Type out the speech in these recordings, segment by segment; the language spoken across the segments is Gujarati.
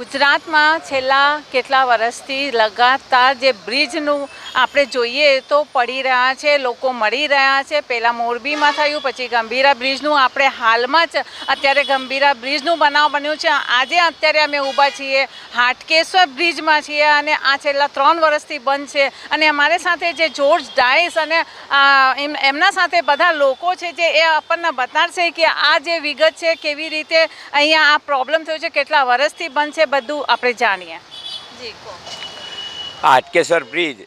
ગુજરાતમાં છેલ્લા કેટલા વર્ષથી લગાતાર જે બ્રિજનું આપણે જોઈએ તો પડી રહ્યા છે, લોકો મળી રહ્યા છે. પહેલાં મોરબીમાં થયું, પછી ગંભીરા બ્રિજનું. આપણે હાલમાં જ અત્યારે ગંભીરા બ્રિજનું બનાવ બન્યું છે. આજે અત્યારે અમે ઊભા છીએ હાટકેશ્વર બ્રિજમાં છીએ અને આ છેલ્લા ત્રણ વર્ષથી બંધ છે. અને અમારી સાથે જે જોર્જ ડાયસ અને એમના સાથે બધા લોકો છે જે એ આપણને બતાડશે કે આ જે વિગત છે, કેવી રીતે અહીંયા આ પ્રોબ્લેમ થયો છે, કેટલા વર્ષથી બંધ છે બધું આપણે જાણીએ. જી કહો. હાટકેશ્વર બ્રિજ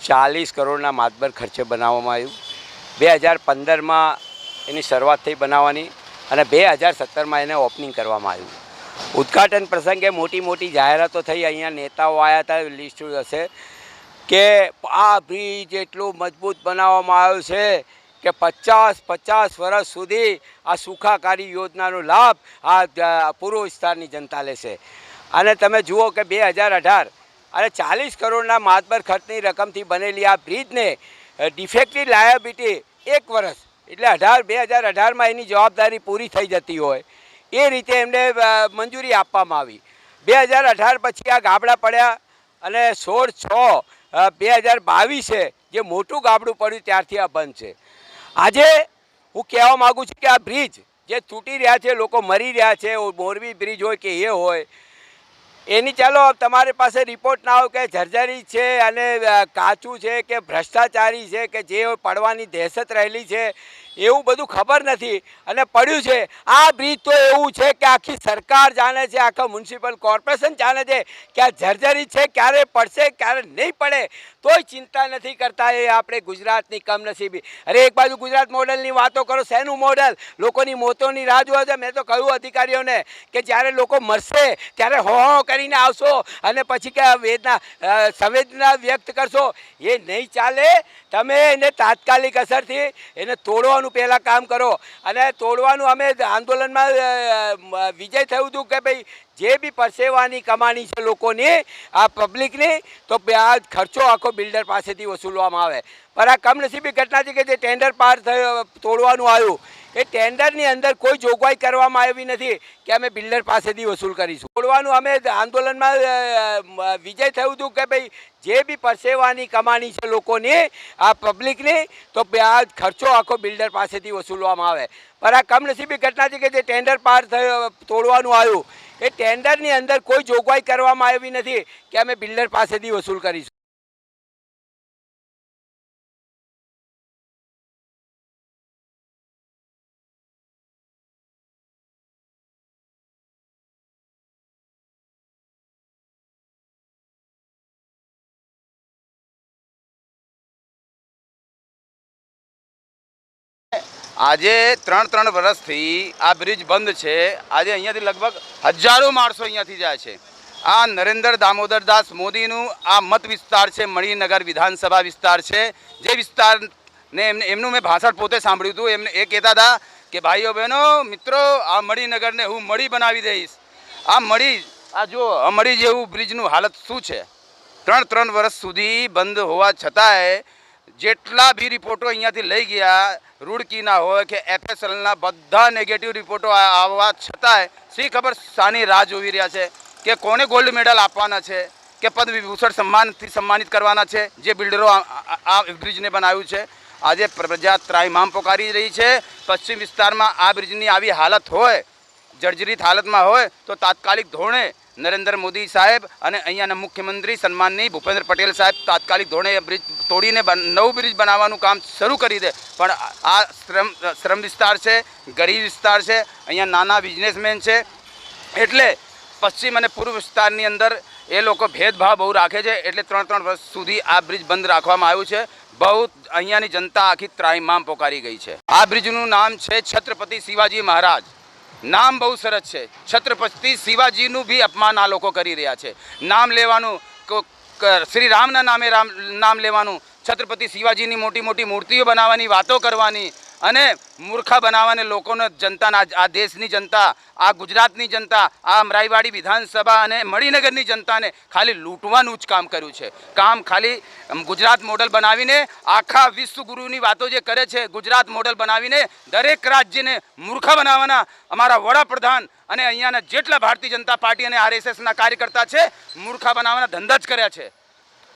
ચાલીસ કરોડના માતબર ખર્ચે બનાવવામાં આવ્યું. બે હજાર પંદરમાં એની શરૂઆત થઈ બનાવવાની અને બે હજાર સત્તરમાં એને ઓપનિંગ કરવામાં આવ્યું. ઉદ્ઘાટન પ્રસંગે મોટી મોટી જાહેરાતો થઈ. અહીંયા નેતાઓ આવ્યા હતા લિસ્ટ હશે કે આ બ્રિજ એટલું મજબૂત બનાવવામાં આવ્યું છે કે પચાસ પચાસ વર્ષ સુધી આ સુખાકારી યોજનાનો લાભ આ પૂર્વ વિસ્તારની જનતા લેશે. અને તમે જુઓ કે બે હજાર અઢાર અને ચાલીસ કરોડના માતબર ખર્ચની રકમથી બનેલી આ બ્રિજને ડિફેક્ટિવ લાયાબિલિટી એક વર્ષ, એટલે અઢાર, બે હજાર અઢારમાં એની જવાબદારી પૂરી થઈ જતી હોય. એ રીતે એમને મંજૂરી આપવામાં આવી. બે હજાર અઢાર પછી આ ગાબડા પડ્યા અને સોળ છ બે હજાર બાવીસે જે મોટું ગાબડું પડ્યું ત્યારથી આ બંધ છે. આજે હું કહેવા માગું છું કે આ બ્રિજ જે તૂટી રહ્યા છે, લોકો મરી રહ્યા છે મોરબી બ્રિજ હોય કે એ હોય, એની ચાલો તમારી પાસે રિપોર્ટ ના હોય કે જર્જરી છે અને કાચું છે કે ભ્રષ્ટાચારી છે કે જે પડવાની દહેશત રહેલી છે એવું બધું ખબર નથી. અને પડ્યું છે, આ બ્રિજ તો એવું છે કે આખી સરકાર જાણે છે, આખા મ્યુનિસિપલ કોર્પોરેશન જાણે છે કે આ જર્જરી છે, ક્યારે પડશે, ક્યારે નહીં પડે, તોય ચિંતા નથી કરતા એ આપણે ગુજરાતની કમનસીબી. અરે એક બાજુ ગુજરાત મોડલની વાતો કરો, શેનું મોડલ? લોકોની મોતોની રાહ જોવા છે? મેં તો કહ્યું અધિકારીઓને કે જ્યારે લોકો મરશે, ત્યારે હો કરીને આવશો અને પછી કે વેદના સંવેદના વ્યક્ત કરશો. એ નહીં ચાલે. તમે એને તાત્કાલિક અસરથી એને તોડવાનું પહેલાં કામ કરો. અને તોડવાનું અમે આંદોલનમાં વિજય થયું હતું કે ભાઈ જે બી પરસેવાની કમાણી છે લોકોની, આ પબ્લિકની, તો આ ખર્ચો આખો બિલ્ડર પાસેથી વસૂલવામાં આવે. પણ આ કમનસીબી ઘટના છે કે જે ટેન્ડર પાર થયો, તોડવાનું આવ્યું. એ ટેન્ડરની અંદર કોઈ જોગવાઈ કરવામાં આવી નથી કે અમે બિલ્ડર પાસેથી વસૂલ કરીશું. તોડવાનું અમે આંદોલનમાં વિજય થયું હતું કે ભાઈ, જે બી પરસેવાની કમાણી છે લોકોની, આ પબ્લિકની, તો આ ખર્ચો આખો બિલ્ડર પાસેથી વસૂલવામાં આવે. પણ આ કમનસીબી ઘટના છે કે જે ટેન્ડર પાર તોડવાનું આવ્યું, એ ટેન્ડરની અંદર કોઈ જોગવાઈ કરવામાં આવી નથી કે અમે બિલ્ડર પાસેથી વસૂલ કરીશું. આજે ત્રણ ત્રણ વર્ષથી આ બ્રિજ બંધ છે. આજે અહીંયાથી લગભગ હજારો માણસો અહીંયાથી જાય છે. આ નરેન્દ્ર દામોદર દાસ મોદીનું આ મત વિસ્તાર છે, મણિનગર વિધાનસભા વિસ્તાર છે. જે વિસ્તારને એમને, એમનું મેં ભાષણ પોતે સાંભળ્યું હતું. એમને એ કહેતા હતા કે, ભાઈઓ, બહેનો, મિત્રો, આ મણિનગરને હું મળી બનાવી દઈશ. આ મળી, આ જો મળી જેવું બ્રિજનું હાલત શું છે? ત્રણ ત્રણ વર્ષ સુધી બંધ હોવા છતાંય જેટલા બી રિપોર્ટો અહીંયાથી લઈ ગયા, રૂડકીના હોય કે એફએસએલના બધા નેગેટિવ રિપોર્ટો આવવા છતાંય શી ખબર શાની રાહ જોવી રહ્યા છે? કે કોને ગોલ્ડ મેડલ આપવાના છે? કે પદ્મવિભૂષણ સન્માનથી સન્માનિત કરવાના છે? જે બિલ્ડરો આ બ્રિજને બનાવ્યું છે? આજે પ્રજા ત્રાહિમામ પોકારી રહી છે. પશ્ચિમ વિસ્તારમાં આ બ્રિજની આવી હાલત હોય, જર્જરિત હાલતમાં હોય, તો તાત્કાલિક ધોરણે નરેન્દ્ર મોદી સાહેબ અને અહીંયાના મુખ્યમંત્રી સન્માનની ભૂપેન્દ્ર પટેલ સાહેબ તાત્કાલિક ધોરણે બ્રિજ તોડીને નવું બ્રિજ બનાવવાનું કામ શરૂ કરી દે. પણ આ- શ્રમ શ્રમ વિસ્તાર છે, ગરીબ વિસ્તાર છે, અહીંયા નાના બિઝનેસમેન છે, એટલે પશ્ચિમ અને પૂર્વ વિસ્તારની અંદર એ લોકો ભેદભાવ બહુ રાખે છે, એટલે ત્રણ ત્રણ વર્ષ સુધી આ બ્રિજ બંધ રાખવામાં આવ્યું છે. બહુ અહીંયાની જનતા આખી ત્રાઈમામ પોકારી ગઈ છે. આ બ્રિજનું નામ છે છત્રપતિ શિવાજી મહારાજ. નામ બહુ સરસ છે. છત્રપતિ શિવાજીનું બી અપમાન આ લોકો કરી રહ્યા છે. નામ લેવાનું શ્રી રામના નામે રામ નામ લેવાનું છત્રપતિ શિવાજીની મોટી મોટી મૂર્તિઓ બનાવવાની વાતો કરવાની અને મૂર્ખા બનાવવાને લોકોને જનતાના આ દેશની જનતા, આ ગુજરાતની જનતા, આ અમરાઈવાડી વિધાનસભા અને મણિનગરની જનતાને ખાલી લૂંટવાનું જ કામ કર્યું છે. કામ ખાલી ગુજરાત મોડલ બનાવીને આખા વિશ્વગુરુની વાતો જે કરે છે, ગુજરાત મોડલ બનાવીને દરેક રાજ્યને મૂર્ખા બનાવવાના અમારા વડાપ્રધાન અને અહીંયાના જેટલા ભારતીય જનતા પાર્ટી અને આરએસએસના કાર્યકર્તા છે, મૂર્ખા બનાવવાના ધંધા જ કર્યા છે.